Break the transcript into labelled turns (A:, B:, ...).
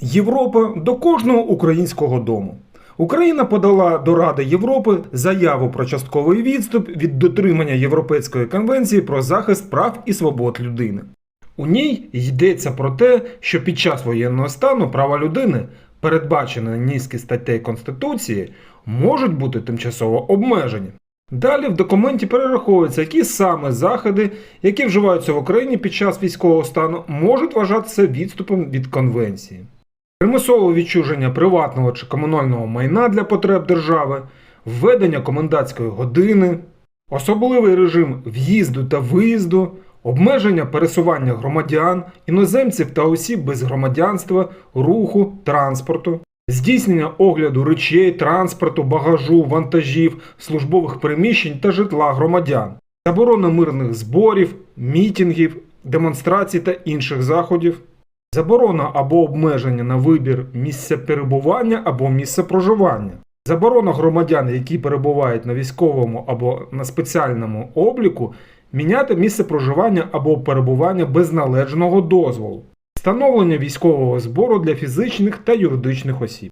A: Європа до кожного українського дому. Україна подала до Ради Європи заяву про частковий відступ від дотримання Європейської конвенції про захист прав і свобод людини. У ній йдеться про те, що під час воєнного стану права людини, передбачені низки статей Конституції, можуть бути тимчасово обмежені. Далі в документі перераховується, які саме заходи, які вживаються в Україні під час військового стану, можуть вважатися відступом від конвенції. Примусове відчуження приватного чи комунального майна для потреб держави, введення комендантської години, особливий режим в'їзду та виїзду, обмеження пересування громадян, іноземців та осіб без громадянства, руху, транспорту, здійснення огляду речей, транспорту, багажу, вантажів, службових приміщень та житла громадян, заборона мирних зборів, мітінгів, демонстрацій та інших заходів. Заборона або обмеження на вибір місця перебування або місця проживання. Заборона громадян, які перебувають на військовому або на спеціальному обліку, міняти місце проживання або перебування без належного дозволу. Встановлення військового збору для фізичних та юридичних осіб.